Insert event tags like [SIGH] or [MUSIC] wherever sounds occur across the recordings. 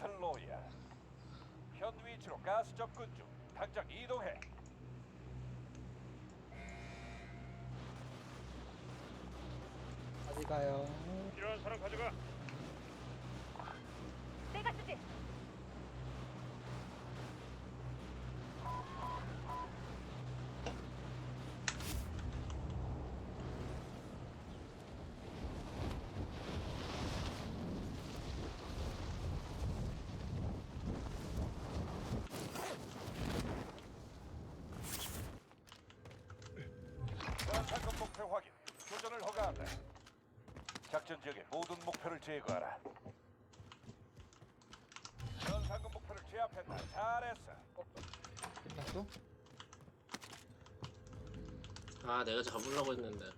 바탈로이야. 현 위치로 가스 접근 중. 당장 이동해. 어디 가요? 필요한 사람 가져가 쓰지. 현상금 목표 확인. 교전을 허가한다. 작전 지역의 모든 목표를 제거하라. 현상금 목표를 제압했다. 잘했어. 끝났어? 아 내가 잡으려고 했는데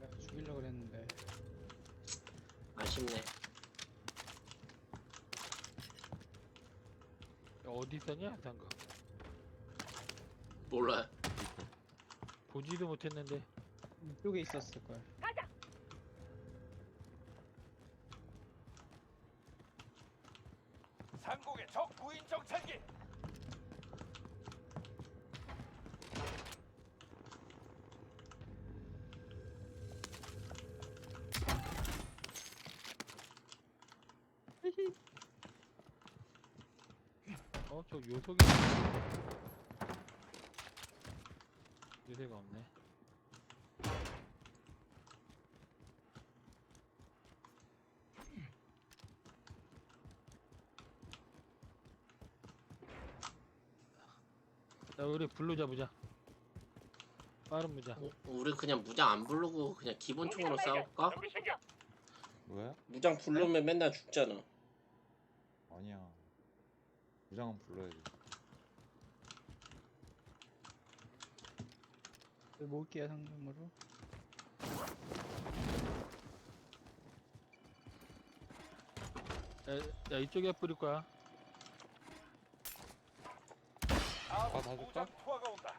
내가 죽이려고 그랬는데 아쉽네 어디 있었냐 방금 몰라요 보지도 못했는데 이쪽에 있었을 거야. 가자. 상공의 적 무인 정찰기. [LAUGHS] 어 저 요속이 요새가 없네 우리 블루 잡으자 빠른 무자 우- 우리 그냥 무장 안 부르고 그냥 기본 총으로 싸울까? 우리 챙겨. 뭐야? 무장 부르면 맨날 죽잖아 아니야. 부장은 불러야지. 네, 모을게요 상금으로. 야, 야 이쪽에 뿌릴 거야 아군 다 줄까? 무장 투하가 온다.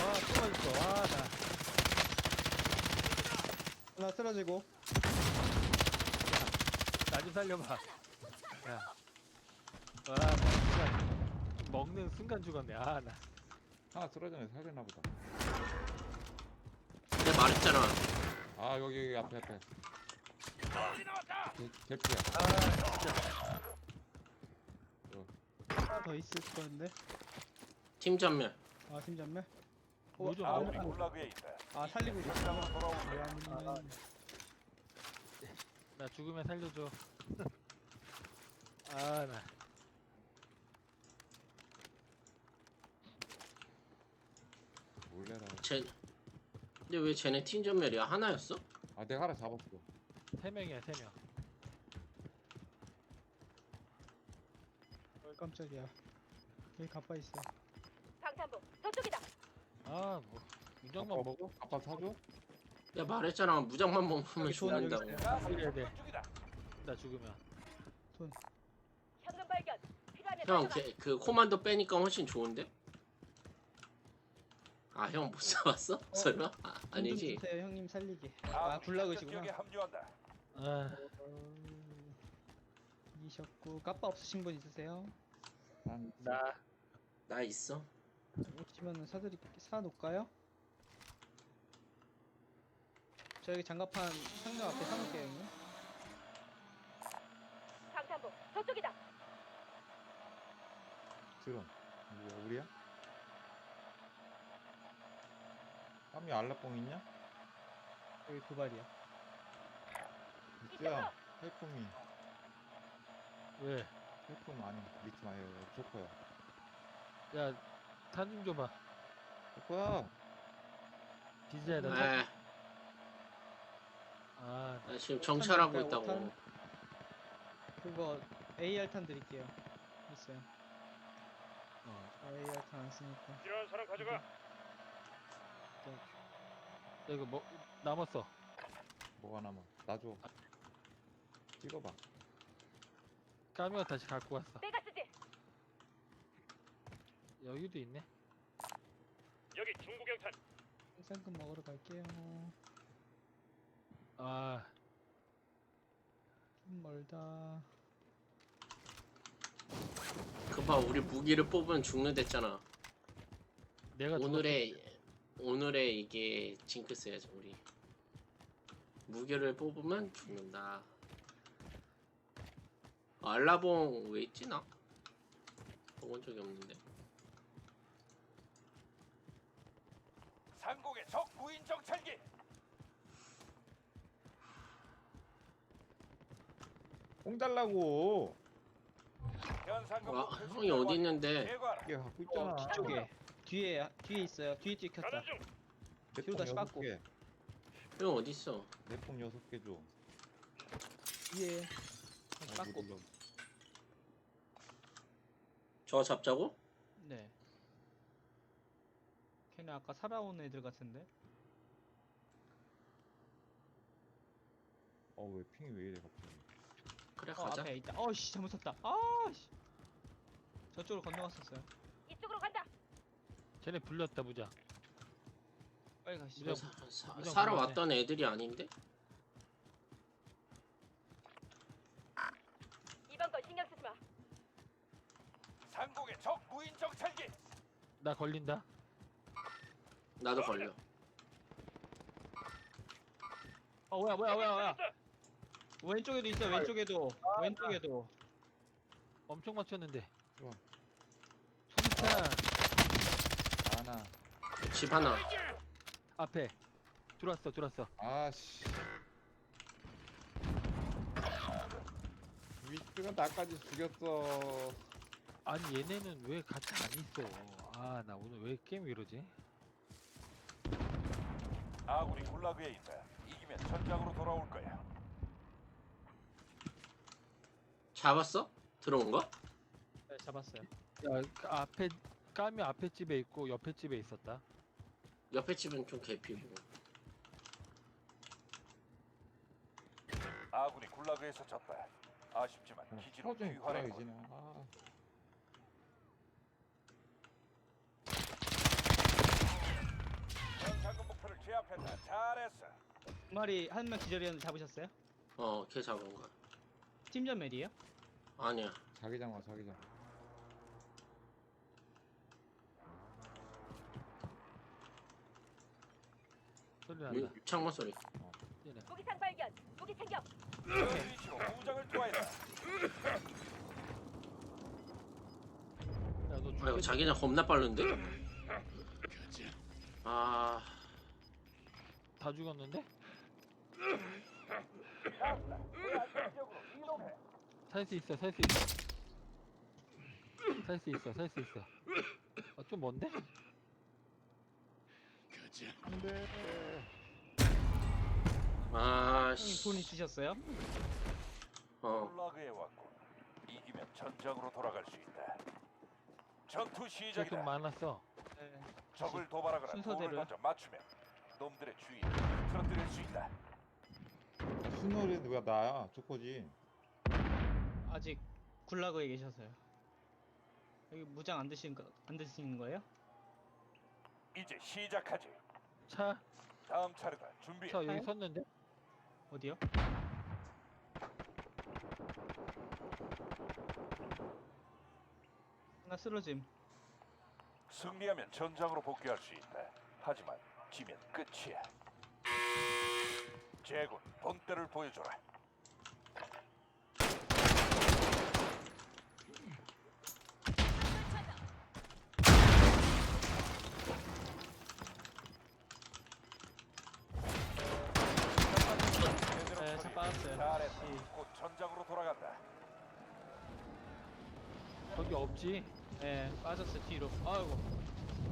아또 아나 하나 쓰러지고. 나 좀 살려봐. 야. 와, 나 순간, 먹는 순간 죽었네. 아, 나. 하나 쓰러지네 살려나 보다. 내가 말했잖아 아 여기 여기 앞에 앞에. 개, 개피야. 아, 진짜. 하나 더 있을 건데. 팀 전멸 아 팀전멸. 뭐좀 아군이. 군락에 있다. 아 살리고 있어. 현장으로 돌아오고 아, 나 죽으면 살려줘. [LAUGHS] 아, 나. 몰래라. 쟤 근데 왜 쟤네 팀 전멸이야 하나였어? 아 내가 하나 잡았어. 세 명이야, 세 명. 어, 깜짝이야. 여기 가빠 있어. 방탄복 저쪽이다. 아, 뭐. 무장만 아빠 먹어? 아빠 사줘? 야 말했잖아 무장만 먹으면 여기 손, 죽는다고 있어요. 가스 살려야 접근 돼. 나 죽으면. 현금 발견. 필요하면 형 가져가. 걔, 그 코만도 빼니까 훨씬 좋은데? 아 형못 사왔어? 설마? 아, 돈좀 아니지 주세요 형님 살리게. 아 작전 굴락으시구나. 지역에 합류한다. 아, 어, 이셨고 까빠 없으신 분 있으세요? 난 나. 나 있어 오시면은 사드리 사 놓을까요? 저 여기 장갑판 상점 앞에 사놓을게요 형님. 방탄복 저쪽이다. 드론. 뭐야 우리야? 깜이 알라뽕 있냐? 여기 두 발이야. 있지야. 헬품이. 왜? 헬품 아니 믿지 마요. 조커야. 야, 탄좀 줘봐. 조커야. 탄- 아, 아, 나 지금 정찰하고 오탄 있다고 오탄? 그거 AR 탄 드릴게요. 있어요. 어. 아, AR 탄 안 쓰니까. 필요한 사람 가져가. 야, 이거 뭐, 남았어. 뭐가 남아? 나 줘. 찍어봐. 까미가 다시 갖고 왔어. 내가 쓰지. 여기도 있네. 여기 중구경탄. 생상금 먹으러 갈게요. 아, 좀 멀다. 그봐 우리 무기를 뽑으면 죽는댔잖아. 내가 오늘의 오늘의 이게 징크스야죠 우리. 무기를 뽑으면 죽는다. 알라봉 왜 있지 나? 먹은 적이 없는데. 상공의 적 무인 정찰기. 공 달라고. 현상금 와 목표 형이 어디. 있는데? 이게 갖고 있잖아. 어, 뒤쪽에. 뒤에 뒤에 있어요. 뒤에 찍혔다. 중. 뒤로 다시 깎고. 개. 형 어디 있어? 내폰 여섯 개 줘. 뒤에 아, 깎고. 못 올려. 저 잡자고? 네. 걔네 아까 살아온 애들 같은데? 어 왜 핑이 왜 이래 갑자기? 그래 어 가자. 앞에 있다. 어씨 잘못 섰다. 아씨. 저쪽으로 건너갔었어요. 이쪽으로 간다. 쟤네 불렸다 보자. 빨리 가시죠. 무장- 사, 사, 무장 사러 그만해. 왔던 애들이 아닌데? 이번 건 신경 쓰지 마. 상공의 적 무인 정찰기. 나 걸린다. 나도 걸려. 어 뭐야 뭐야 뭐야 뭐야. 찾았다. 왼쪽에도 있어. 왼쪽에도. 왼쪽에도. 엄청 맞췄는데. 좋아. 수류탄 하나. 집 하나. 앞에 들어왔어, 들어왔어. 아씨. 위스가 나까지 죽였어. 아니 얘네는 왜 같이 안 있어? 아 나 오늘 왜 게임 이러지? 아군이 굴라그에 있다. 이기면 전장으로 돌아올 거야. 잡았어? 들어온 거? 네, 잡았어요. 야, 그 앞에 까미 앞에 집에 있고 옆에 집에 있었다. 옆에 집은 좀 개피고. 아군이 굴라그에서 졌다. 아쉽지만 기지로 있어야지 나. 아. 현상금 목표를 제압했다. 잘했어. 두 마리 한 명 기절이었는데 잡으셨어요? 어, 걔 잡은 거야. 팀전 멜이에요? 아니야. 자기장 와 자기장. 소리 유, 난다. 창문 소리. 얘네. 무기상 발견. 무기 챙겨. 그 위치로 무장을 투하했다. 야, 너 아이고 죽겠다. 자기장 겁나 빠른데? [LAUGHS] 아, 다 죽었는데? 나왔다. 그 안전 지역으로 이동해. 살 수 있어, 살 수 있어. 살 수 있어, 살 수 있어. 아, 좀 먼데? 안돼. 아, 형님 씨. 돈 있으셨어요? 어, 굴라그에 왔고 이기면 전장으로 돌아갈 수 있다. 전투 조금 시작이다. 많았어. 네. 적을 도발하거나 순서대로요? 먼저 맞추면 놈들의 주의를 틀어뜨릴 수 있다. 순월이 누가 나야? 조커지. 아직 굴라그에 계셔서요. 여기 무장 안 드시는 거, 안 드시는 거예요? 이제 시작하지. 차, 다음 차례다. 준비해. 차 여기? 섰는데? 어디요? 하나 쓰러짐. 승리하면 전장으로 복귀할 수 있다. 하지만 지면 끝이야. 제군 본때를 보여줘라. 제대로 네, 차 처리해. 빠졌어요. 잘했어. 곧 전장으로 돌아간다. 거기 없지? 네, 빠졌어요 뒤로. 아이고,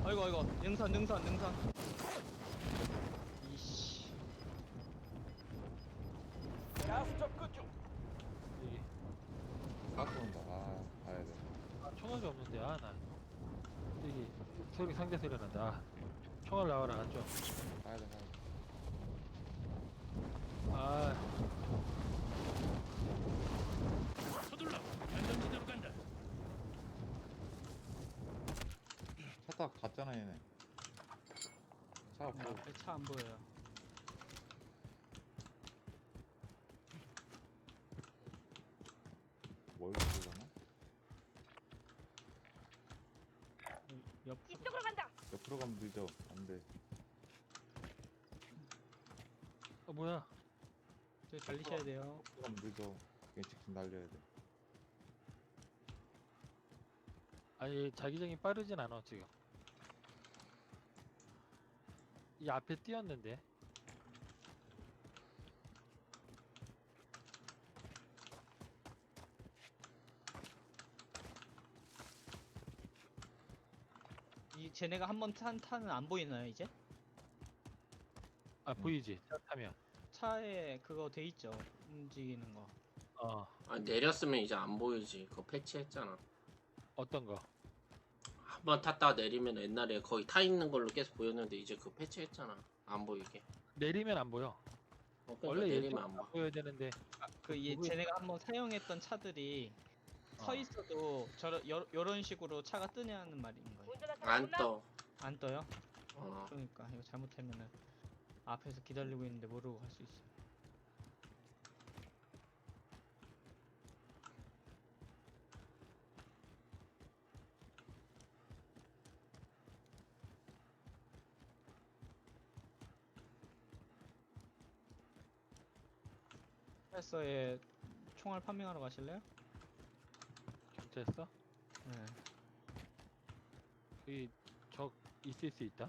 아이고, 아이고, 능선, 능선, 능선. 이씨. 가스 접근 중. 여기. 가스 온다. 아 가야 돼. 아, 총알이 없는데, 아, 나. 여기, 소리, 상대 소리 난다. 아, 총알 나와라, 안쪽. 가야 돼 가야 돼. 아, 서둘러. 안전지대로 간다. 싹 갔잖아 얘네. 차 네, 앞으로 앞에 차 안 보여요. 뭘 보려나? 옆 이쪽으로 간다. 옆으로 가면 늦어. 안 돼. 어 뭐야? 저기 달리셔야 돼요. 옆으로 가면 늦어. 그냥 직진 날려야 돼. 아니 자기장이 빠르진 않아 지금. 이 앞에 뛰었는데. 이 쟤네가 한 번탄 타는 안 보이나요 이제? 아 보이지? 차 타면. 차에 그거 돼 있죠. 움직이는 거. 어 아, 내렸으면 이제 안 보이지. 그거 패치했잖아. 어떤 거? 한번 탔다가 내리면 옛날에 거의 타 있는 걸로 계속 보였는데 이제 그거 패치했잖아. 안 보이게. 내리면 안 보여. 어, 그러니까 원래 내리면 예전 안 보여. 보여야 되는데 그 이, 그거에- 쟤네가 한번 사용했던 차들이 서 어. 있어도 저런 여, 이런 식으로 차가 뜨냐는 말인 거예요. 사람 안 없나? 떠. 안 떠요? 어. 그러니까 이거 잘못하면은 앞에서 기다리고 있는데 모르고 갈 수 있어. 요 프레서에 총알 파밍하러 가실래요? 경찰서? 네. 여기 적 있을 수 있다.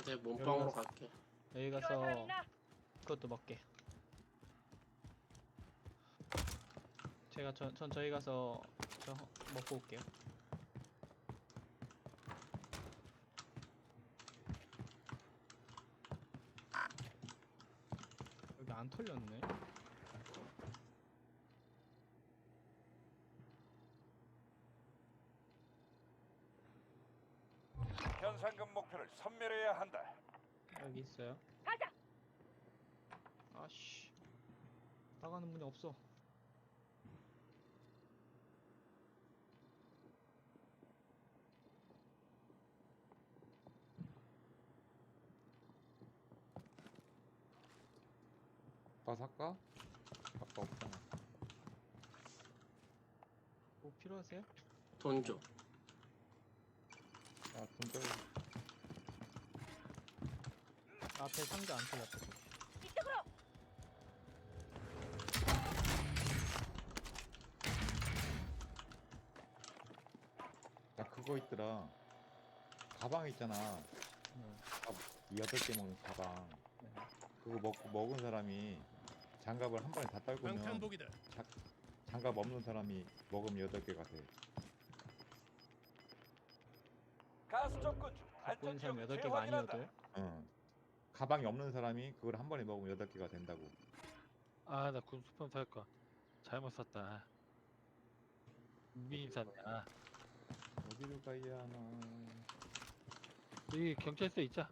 이제 몸빵으로 여기가- 갈게. 여기 가서? 그것도 먹게. 제가 전, 전 저희 가서 저 먹고 올게요. 털렸네. 현상금 목표를 섬멸해야 한다. 여기 있어요. 가자. 아씨. 나가는 문이 없어. 나 살까? 아까 없잖아. 뭐 필요하세요? 돈 줘. 야, 돈 떨. 앞에 상자 안 털렸다. 이쪽으로. 나 그거 있더라. 가방 있잖아. 네. 여덟 개 먹는 가방. 네. 그거 먹고 먹은 사람이 장갑을 한 번에 다 떨구면 방탄복이다. 장갑 없는 사람이 먹으면 여덟 개가 돼. 가스 접근 중. 갖고 있는 사람 안전 여덟 지역을 개가 재확인한다. 아니어도요? 응. 가방이 없는 사람이 그걸 한 번에 먹으면 여덟 개가 된다고. 아나 군수품 살 거. 잘못 샀다. 샀네. 아, 어디로 가야 하나. 여기 경찰서 있자.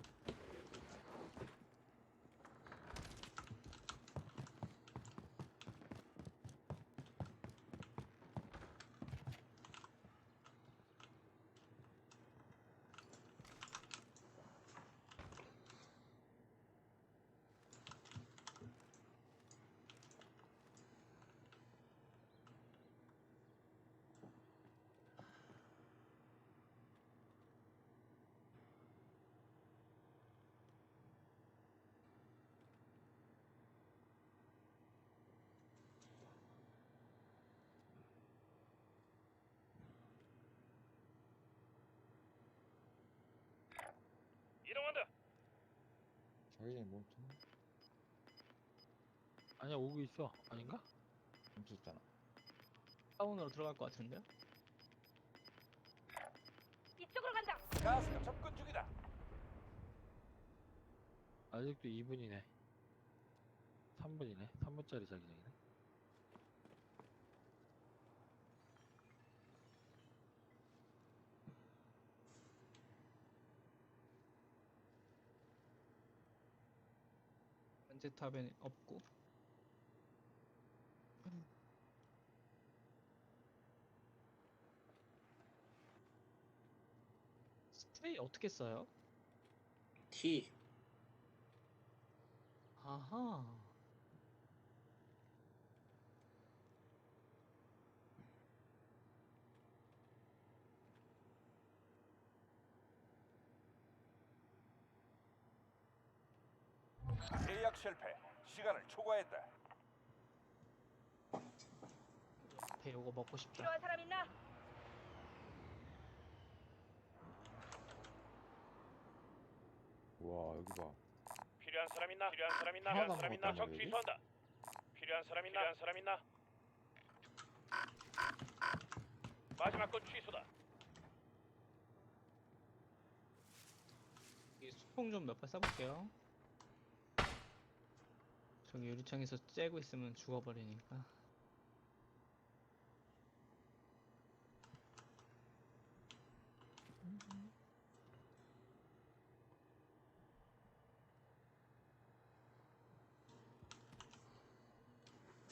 자기네 멈췄나? 아니야 오고 있어. 아닌가? 멈췄잖아. 사원으로 들어갈 것 같은데요? 이쪽으로 간다. 가스가 접근 중이다. 아직도 2분이네. 3분이네. 3분짜리 자기장이네. 제탑엔 없고. 스프레이 어떻게 써요? T 아하. 계약 실패. 시간을 초과했다. 배 요거 먹고 싶다. 필요한 사람 있나? 와 여기 봐. 필요한 사람 있나? 필요한 사람 있나? 필요한 사람 안 있나? 적? 취소한다. 필요한 사람 있나? 필요한 사람 있나? 마지막 건 취소다. 이 수폭 좀몇 발 쏴볼게요. 저기 유리창에서 째고 있으면 죽어버리니까.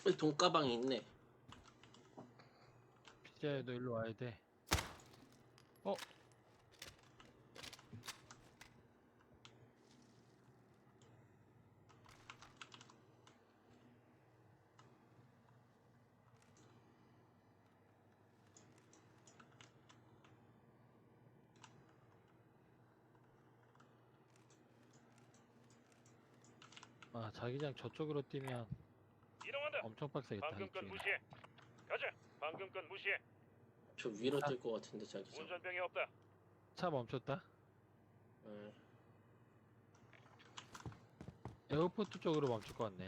여기 돈가방이 있네 피자야 너 일로 와야 돼. 아 자기장 저쪽으로 뛰면 이동한다. 엄청 빡세겠다. 방금 건 이쪽에. 무시해. 가자. 방금 건 무시해. 저 위로 뜰것 같은데 자기장 운전병이 없다. 차 멈췄다. 예. 에어포트 쪽으로 멈출 것 같네.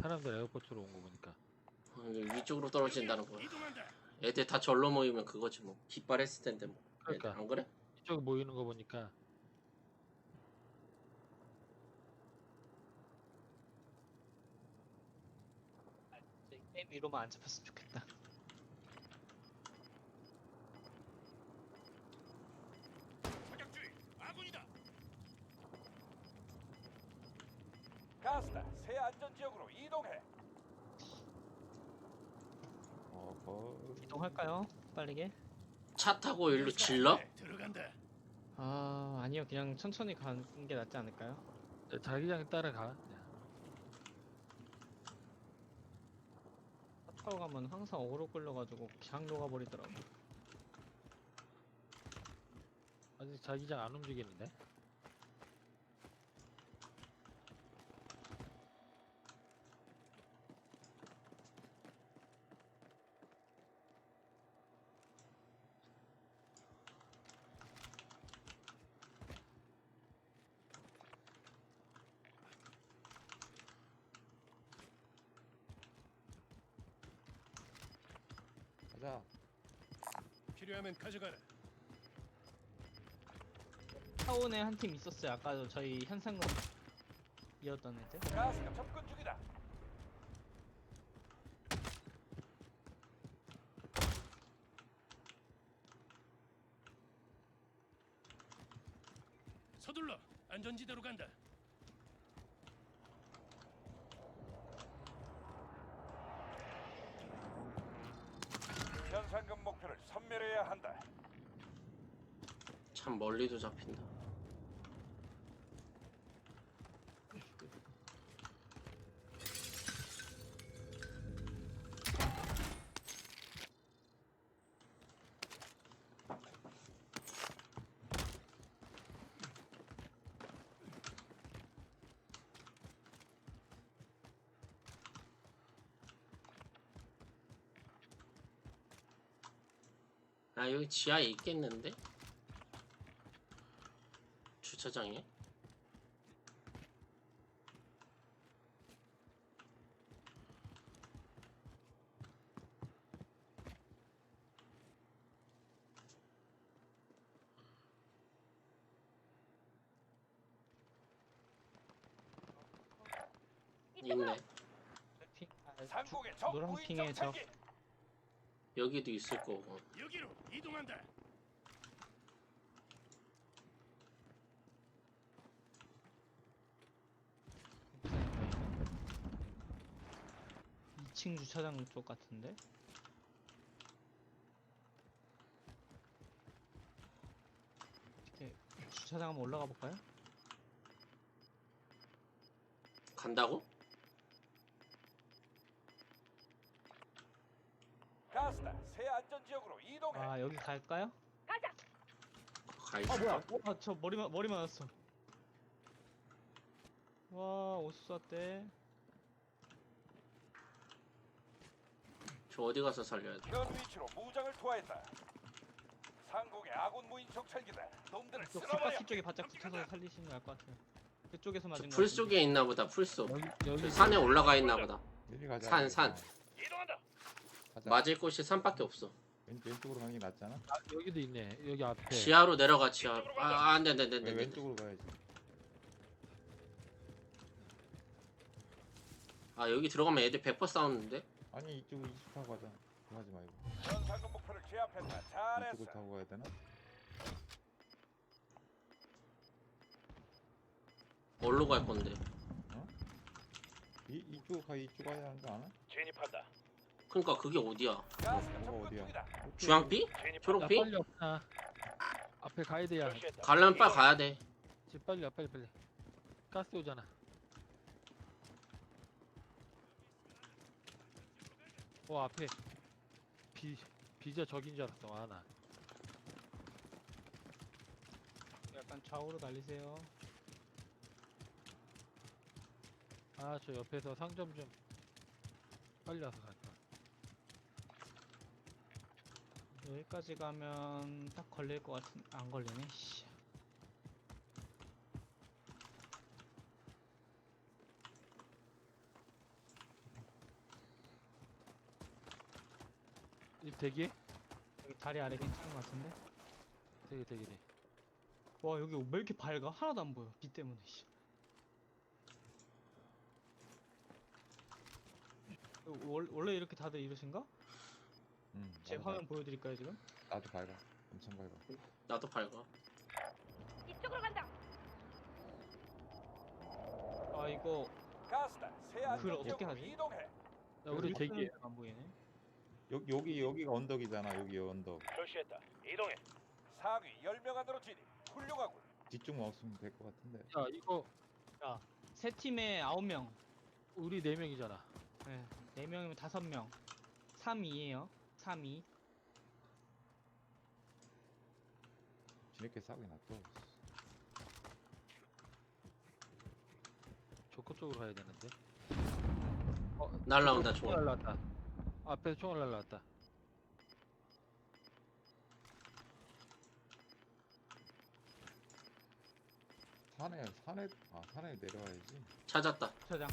사람들 에어포트로 온 거 보니까. 어, 이게 위쪽으로 떨어진다는 거야 이동한다. 애들 다 절로 모이면 그거지 뭐 깃발 했을 텐데 뭐 애들 그러니까. 안 그래? 이쪽 모이는 거 보니까 위로만 안 잡혔으면 좋겠다. 사격주의. 아군이다. 가스다. 새 안전 지역으로 이동해. 어허. 이동할까요? 빠르게? 차 타고 일로 질러? 들어간다. 아 아니요 그냥 천천히 가는 게 낫지 않을까요? 자기장 따라가. 차 타고 가면 항상 어그로 끌려가지고 그냥 녹아버리더라고. 아직 자기장 안 움직이는데. 가자. 필요하면 가져가라. 타운에 한 팀 있었어요. 아까 저희 현상금 이었던 애들. 가스가 접근 중이다. 서둘러. 안전지대로 간다. 현상금 목표를 섬멸해야 한다. 참 멀리도 잡힌다 아 여기 지하에 있겠는데? 주차장에? 이쪽으로. 있네 핑, 아, 적 무인정 핑에 적. 여기도 있을 거고 여기로 이동한다. 2층 주차장 쪽 같은데? 이렇게 주차장 한번 올라가 볼까요? 간다고? 가스다. 새 안전 지역으로 이동해. 아 여기 갈까요? 가자. 가아 뭐야? 아저 머리만 머리 맞았어. 와 오수 쐈대. 저 어디 가서 살려야 돼? 현 위치로 무장을 투하했다. 상공의 아군 무인 정찰기다. 놈들을 저 쓸어버려. 풀바퀴 쪽에 바짝 붙여서 살리시는 게 나을 것 같아요. 그쪽에서 맞은 거. 풀 같은데. 속에 있나 보다. 풀 속. 여기 저 여기 산에 올라가 있나 보다. 여기 가자. 산, 산. 이동한다. 가자. 맞을 곳이 산밖에 없어. 왼, 왼쪽으로 가는 게 낫잖아. 아, 여기도 있네. 여기 앞에. 지하로 내려가 지하. 아, 안 돼, 안 돼, 안 돼, 안왜 돼, 안 돼. 왼쪽으로 가야지. 아, 여기 들어가면 애들 100% 싸우는데? 아니 이쪽으로 이쪽 타고 가자. 그거 하지 말고. 현 상공 목표를 제압했다. 잘했어. 이쪽을 타고 가야 되나? 어디로 갈 건데? 이 이쪽 가 이쪽 가야 하는 거 아나? 진입한다. 그니까 그게 어디야? 뭐가 접근 어디야? 주황빛? 진입한다. 야, 초록빛? 빨리 없나? 앞에 가야 돼야. 가려면 빨리 가야 돼. 지금 빨리 와 빨리 빨리. 가스 오잖아. 어 앞에 비 비자 적인 줄 알았어. 아 나. 약간 좌우로 날리세요. 아 저 옆에서 상점 좀 빨리 와서 갈까. 여기까지 가면 딱 걸릴 것 같은 안 걸리네. 씨. 이 대기? 여기 다리 아래 괜찮은 것 같은데. 대기 대기 대. 와 여기 왜 이렇게 밝아? 하나도 안 보여. 빛 때문에. 씨. 어, 월, 원래 이렇게 다들 이러신가? 응. 제 나도 화면 보여드릴까요 지금? 나도 밝아. 엄청 밝아. 나도 밝아. 이쪽으로 간다. 아 이거 가스다. 새 그걸 안전 어떻게 지역으로 하지? 이동해. 야 우리 대기. 있으면 안 보이네. 여기 여기 여기가 언덕이잖아. 여기 언덕. 표시했다. 이동해. 상위 10명 안으로 진입. 훌륭하군. 뒤쪽만 없으면 될 것 같은데. 야 이거 세 팀에 아홉 명. 우리 네 명이잖아. 네, 네 명이면 다섯 명. 3이에요. 3이. 지네께 싸우게 놔둬. 조커 쪽으로 가야 되는데. 날라온다, 총알 총알. 날라왔다. 앞에서 총알 날라왔다. 산에 산에 아 산에 내려와야지. 찾았다. 저장.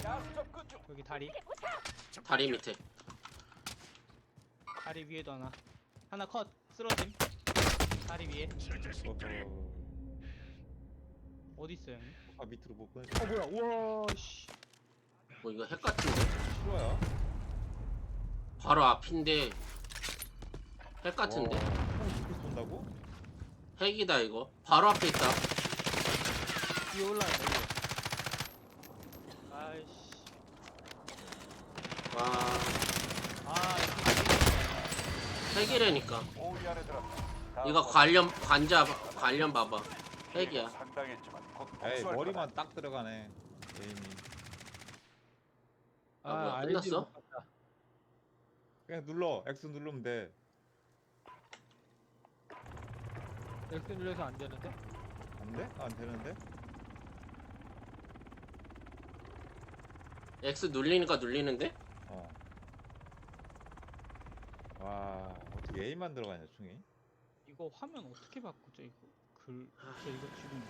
여기 다리. 다리 밑에. 다리 위에도 하나. 하나 컷. 쓰러짐. 다리 위에. 어허. 어디 있어요, 형님? 아 밑으로 못 보내. 어 뭐야? 우와 씨. 뭐 이거 핵 같은데? 싫어야. 바로 앞인데 핵 같은데? 와, 총 이렇게 쏜다고? 핵이다 이거. 바로 앞에 있다. 위에 올라왔다. 위에. 아이씨. 와, 아 이거 핵이라니까. 오위 안에 이거 번 관련 관자 관련 봐봐. 핵이야. 상당했지만 곧 에이 복수할 머리만. 딱 들어가네. 에임이. 아, 뭐야, 알지 끝났어? 못. 그냥 눌러. X 누르면 돼. 엑스 눌러서 안 되는데? 안 돼? 안 되는데? X 눌리니까 눌리는데? 어. 와 어떻게 A만 들어가냐 총이? 이거 화면 어떻게 바꾸죠? 이거 글. 저 이거 지금